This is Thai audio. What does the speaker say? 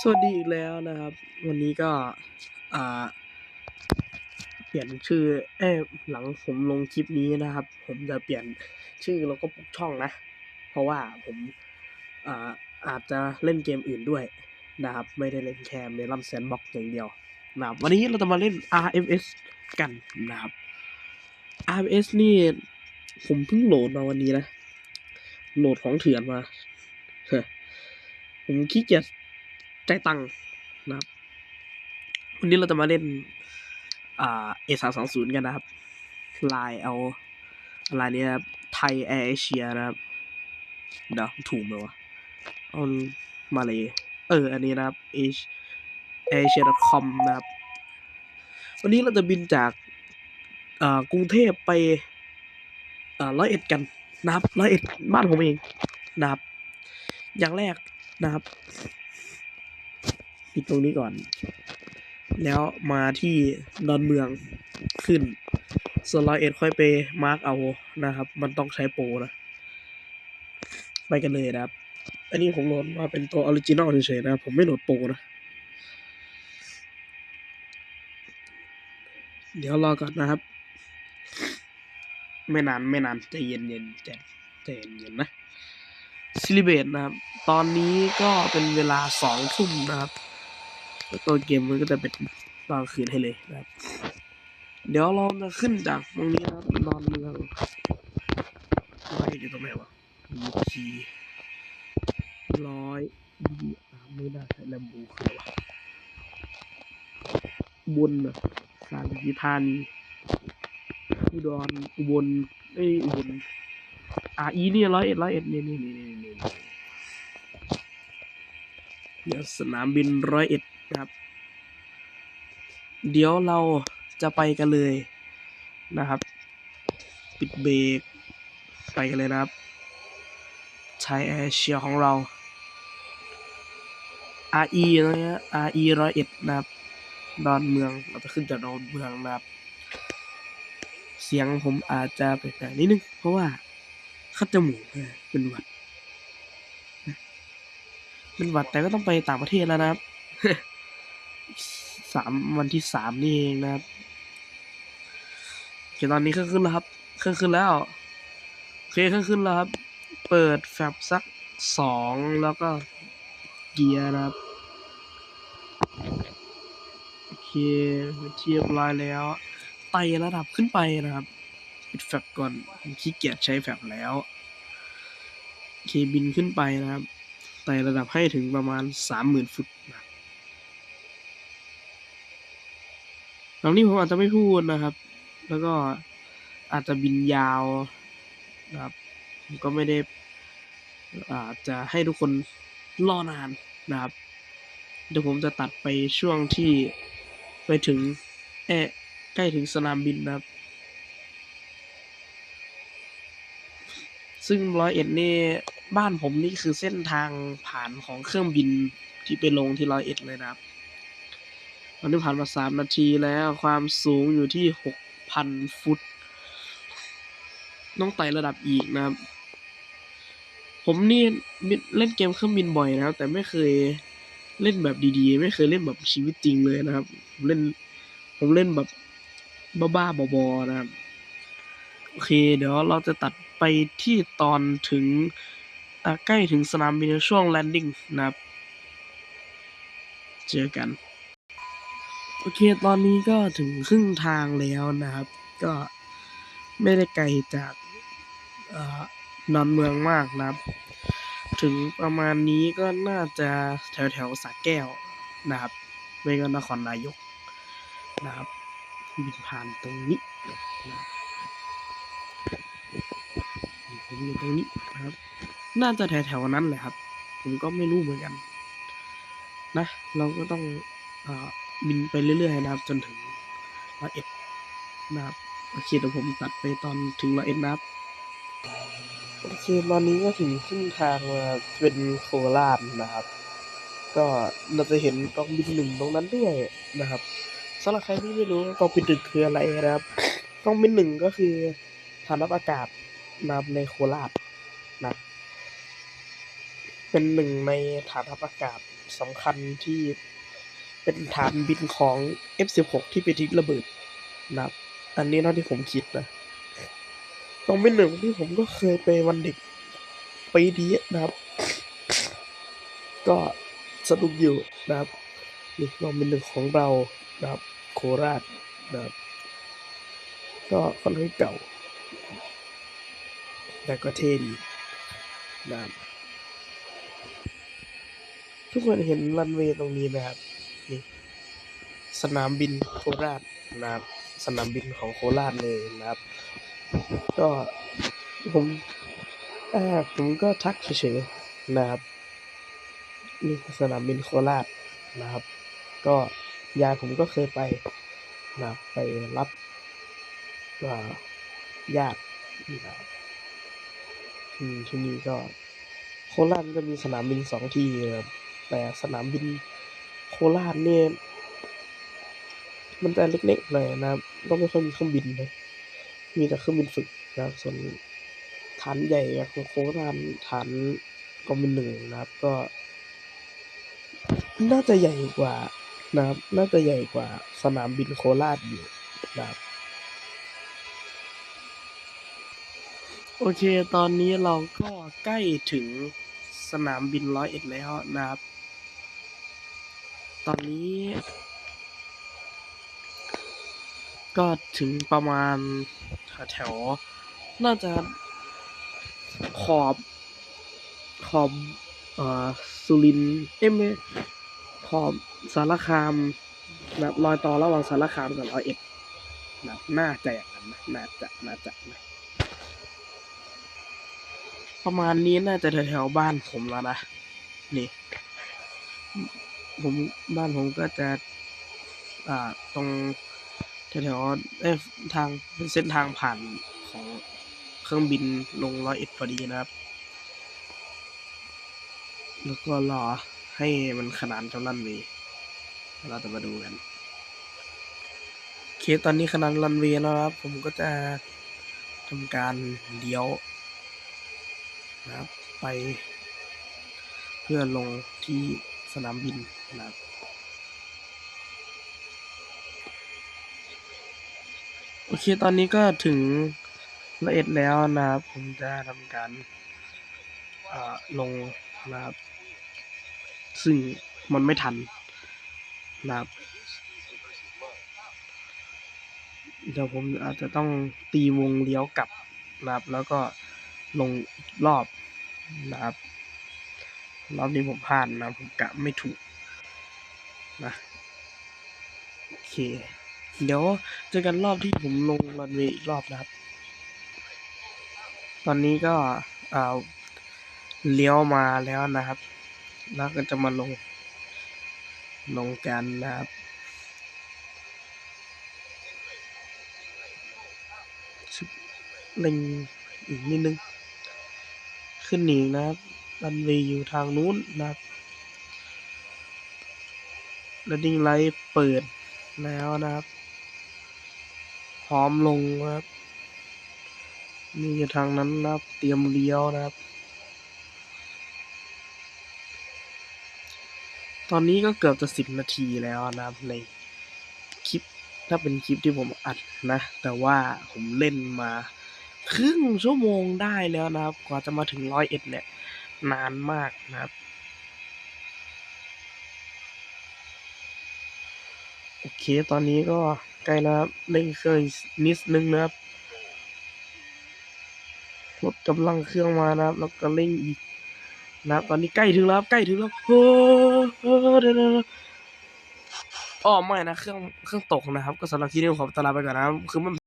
สวัสดีอีกแล้วนะครับ วันนี้ก็อ่าเปลี่ยนชื่อเอ้หลังผมลงคลิปนี้นะครับ ผมจะเปลี่ยนชื่อแล้วก็ปุกช่องนะ เพราะว่าผมอ่าอาจจะเล่นเกมอื่นด้วยนะครับ ไม่ได้เล่นแค่เมลัมแซนบ็อกอย่างเดียวนะครับวันนี้เราจะมาเล่น RFS กันนะครับ RFS นี่ผมเพิ่งโหลดมาวันนี้นะ โหลดของเถื่อนมา ผมขี้เกียจ จตังค์นะครับวันนี้เราจะมาเล่นอ่าเอสามสองศูนย์กันนะครับลายเอาลายนี้นะครับไทยแอร์เอเชียนะครับเดี๋ยวถูกไหมวะเอามาเลยเออ อันนี้นะครับเอเอเชีย .com นะครับ วันนี้เราจะบินจากอ่ากรุงเทพไปอ่าร้อยเอ็ดกันนะครับร้อยเอ็ดบ้านผมเองนะครับ อย่างแรกนะครับ ปิดตรงนี้ก่อน แล้วมาที่ดอนเมืองขึ้น ส่วนร้อยเอ็ดค่อยไปมาร์กเอานะครับ มันต้องใช้โปรนะ ไปกันเลยนะครับ อันนี้ผมโหลดมาเป็นตัวออริจินอลเฉยๆนะ ผมไม่โหลดโปรนะ เดี๋ยวรอก่อนนะครับ ไม่นานไม่นานใจเย็นเย็นๆใจใจเย็นเย็นนะซิลิเบตนะครับ ตอนนี้ก็เป็นเวลาสองทุ่มนะครับ แล้วตัวเกมมันก็จะเป็นตอนคืนให้เลยนะครับ เดี๋ยวเราจะขึ้นจากตรงนี้นะครับนอนเมืองไว้อยู่ตรงไหนวะยูทีร้อยดีอาไม่ได้แลมบูคืออะวะบนอะสารพิธานีอุดรอุบลเอ้ยอุบลอ่าอีนี่ร้อยเอ็ดร้อยเอ็ดนี่นี่นี่นี่นี่เดี๋ยวสนามบินร้อยเอ็ด นะครับ เดี๋ยวเราจะไปกันเลยนะครับ ปิดเบรกไปกันเลยนะครับใช้แอร์เชียของเรา RE นะฮะ RE ร้อยเอ็ดนะครับดอนเมืองเราจะขึ้นจากดอนเมืองนะครับ เสียงผมอาจจะแปลกๆนิดนึง เพราะว่าคัดจมูกเป็นหวัดเป็นหวัดแต่ก็ต้องไปต่างประเทศแล้วนะครับ สามวันที่สามนี่เองนะครับโอเคตอนนี้เครื่องขึ้นแล้วครับเครื่องขึ้นแล้วโอเคเครื่องขึ้นแล้วครับ เปิดแฟบสักสองแล้วก็เกียร์นะครับโอเคเทียบร้อยแล้วไต่ระดับขึ้นไปนะครับปิดแฟบก่อนผมขี้เกียจใช้แฟบแล้วโอเคบินขึ้นไปนะครับไต่ระดับให้ถึงประมาณสามหมื่นฟุตนะ ตรงนี้ผมอาจจะไม่พูดนะครับ แล้วก็อาจจะบินยาวนะครับผมก็ไม่ได้อาจจะให้ทุกคนรอนานนะครับ เดี๋ยวผมจะตัดไปช่วงที่ไปถึงเอะใกล้ถึงสนามบินนะครับ ซึ่งร้อยเอ็ดนี่บ้านผมนี่คือเส้นทางผ่านของเครื่องบินที่ไปลงที่ร้อยเอ็ดเลยนะครับ อนนี้ผ่านมาสามนาทีแล้วความสูงอยู่ที่หกพันฟุต ต้องไต่ระดับอีกนะครับ ผมนี่เล่นเกมเครื่องบินบ่อยนะครับ แต่ไม่เคยเล่นแบบดีๆ ไม่เคยเล่นแบบชีวิตจริงเลยนะครับ ผมเล่น ผมเล่นแบบบ้าๆบอๆนะครับ โอเค เดี๋ยวเราจะตัดไปที่ตอนถึงใกล้ถึงสนามบินช่วงแลนดิ้งนะครับ เจอกัน โอเค ตอนนี้ก็ถึงครึ่งทางแล้วนะครับ ก็ไม่ได้ไกลจากอนอนเมืองมากนะครับ ถึงประมาณนี้ก็น่าจะแถวแถวสระแก้วนะครับ ไม่ก็นครนายกนะครับบินผ่านตรงนี้นะครับผมอยู่ตรงนี้นะครับ น่าจะแถวแถวๆนั้นแหละครับ ผมก็ไม่รู้เหมือนกัน นะ เราก็ต้องอ่อ บินไปเรื่อยๆนะครับ จนถึงร้อยเอ็ดนะครับโอเคเดี๋ยวผมตัดไปตอนถึงร้อยเอ็ดนะครับโอเคตอนนี้ก็ถึงครึ่งทางมาเป็นโคราชนะครับ ก็เราจะเห็นกองบินหนึ่งตรงนั้นด้วยนะครับสำหรับใครที่ไม่รู้กองบินหนึ่งคืออะไรนะครับกองบินหนึ่งก็คือฐานทัพอากาศนะในโคราชนะเป็นหนึ่งในฐานทัพอากาศสำคัญที่ เป็นฐานบินของ F16 ที่ไปทิ้งระเบิดนะครับ อันนี้เท่าที่ผมคิดนะตรงเป็นหนึ่งที่ผมก็เคยไปวันเด็กปีนี้นะครับ ก็สนุกอยู่นะครับนี่ลองเป็นหนึ่งของเรานะครับ โคราชนะครับ ก็ค่อนข้างเก่า แต่ก็เท่ดีนะครับทุกคนเห็นรันเวย์ตรงนี้ไหมครับ สนามบินโคราชนะครับสนามบินของโคราชเลยนะครับ ก็ผมอ่าผมก็ทักเฉยๆนะครับนี่สนามบินโคราชนะครับ ก็ยายผมก็เคยไปนะครับไปรับญาตินะครับที่นี่ก็โคราชก็มีสนามบินสองที่ครับแต่สนามบินโคราชเนี่ย มันจะเล็กๆหน่อยนะครับก็ไม่ค่อยมีเครื่องบินเลยมีแต่เครื่องบินฝึกนะครับ ส่วนฐานใหญ่ของโคราชฐานกองบินหนึ่งนะครับ ก็ น่าจะใหญ่กว่านะครับ น่าจะใหญ่กว่าสนามบินโคราชอยู่นะครับโอเค ตอนนี้เราก็ใกล้ถึงสนามบินร้อยเอ็ดแล้วนะครับ ตอนนี้ ก็ถึงประมาณแถวน่าจะขอบขอบเอ่อสุรินเอ้ยไม่ขอบสารคามแบบรอยต่อระหว่างสารคามกับร้อยเอ็ดนะน่าจะอย่างนั้นนะน่าจะน่าจะนะประมาณนี้น่าจะแถวๆบ้านผมแล้วนะนี่ผมบ้านผมก็จะ อ่าตรง แถวๆเอ้ทางเป็นเส้นทางผ่านของเครื่องบินลงร้อยเอ็ดพอดีนะครับ แล้วก็รอให้มันขนานกับรันเวย์เราจะมาดูกันโอเคตอนนี้ขนานรันเวย์แล้วนะครับ ผมก็จะทำการเลี้ยวนะครับไปเพื่อลงที่สนามบินนะครับ โอเคตอนนี้ก็ถึงละเอ็ดแล้วนะครับ ผมจะทำการลงนะครับ ซึ่งมันไม่ทันนะครับเดี๋ยวผมอาจจะต้องตีวงเลี้ยวกลับนะครับ แล้วก็ลงรอบนะครับ รอบนี้ผมพลาดนะผมกะไม่ถูกนะโอเค เดี๋ยวเจอกันรอบที่ผมลงรันเวย์อีกรอบนะครับ ตอนนี้ก็อ่าเลี้ยวมาแล้วนะครับ แล้วก็จะมาลง ลงกันนะครับชึบเล็งอีกนิดนึง ขึ้นอีนะครับรันเวย์อยู่ทางนู้นนะครับแล้วดิ้งไลท์เปิดแล้วนะครับ พร้อมลงนะครับ นี่ทางนั้นนะครับ เตรียมเลี้ยวนะครับ ตอนนี้ก็เกือบจะสิบนาทีแล้วนะครับ ในคลิปถ้าเป็นคลิปที่ผมอัดนะ แต่ว่าผมเล่นมาครึ่งชั่วโมงได้แล้วนะครับ กว่าจะมาถึงร้อยเอ็ดเนี่ย นานมากนะครับ โอเค ตอนนี้ก็ ใกล้แล้วครับเร่งเครื่องนิดนึงนะครับลดกำลังเครื่องมานะครับ แล้วก็เร่งอีกนะครับ ตอนนี้ใกล้ถึงแล้วใกล้ถึงแล้วโอ้โหเดี๋ยวอ๋อไม่นะเครื่องเครื่องตกนะครับ ก็สำหรับที่นี่ผมขอตลาไปก่อนนะครับคือมัน